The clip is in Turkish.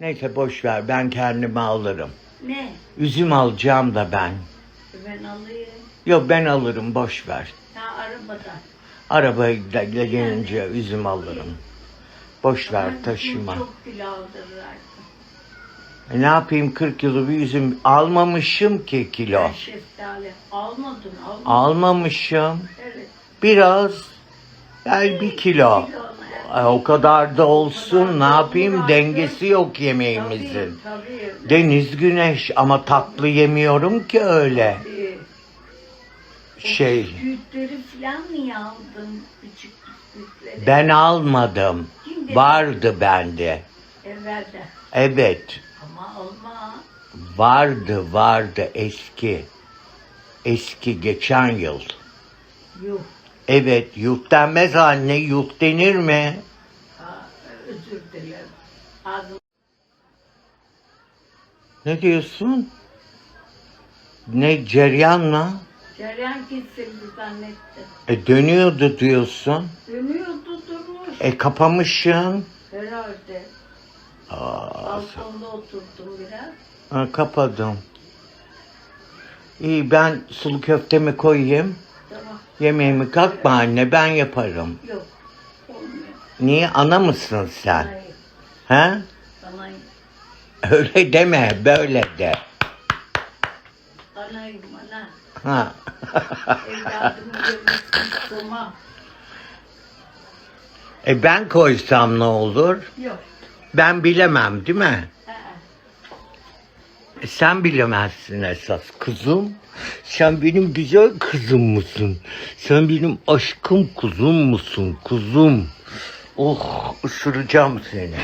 Neyse boş ver ben kendime alırım. Ne? Üzüm alacağım da ben. Ben alayım. Yok ben alırım boş ver. Ha arabada. Arabayla gelince üzüm alırım. Boş ver taşıma. Çok kilo aldırırlar. E, ne yapayım 40 yılı bir üzüm almamışım ki kilo. Ben şeftali. Almadın almadın. Almamışım. Evet. Biraz. Yani bir kilo. Kilo Ay, o kadar da olsun ne yapayım dengesi yok yemeğimizin. Deniz güneş ama tatlı yemiyorum ki öyle. Şey Bisküvitleri falan mı aldın? Küçük bisküvitleri. ben almadım. Vardı bende. Evvelde. Evet. Ama alma. Vardı vardı eski. Eski geçen yıl. Yuh. Evet yuh denmez anne yuh denir mi? Ha, özür dilerim. Ağzım Ne diyorsun? Ne ceryan mı? cereyan kesildi zannettim. E dönüyordu diyorsun. Dönüyordu durmuş. E kapamışsın. Herhalde. Aa, Balkonda oturdum biraz. ha, kapadım. İyi ben sulu köftemi koyayım. Yemeğimi kalkma anne ben yaparım. Yok. Olmuyor. Niye ana mısın sen? Hayır. He? Anayım. Öyle deme böyle de. Anayım ana. Ha. Evladımı e ben koysam ne olur? Yok. Ben bilemem değil mi? E, sen bilemezsin esas kızım. Sen benim güzel kızım mısın? Sen benim aşkım kuzum musun kuzum? Oh ısıracağım seni.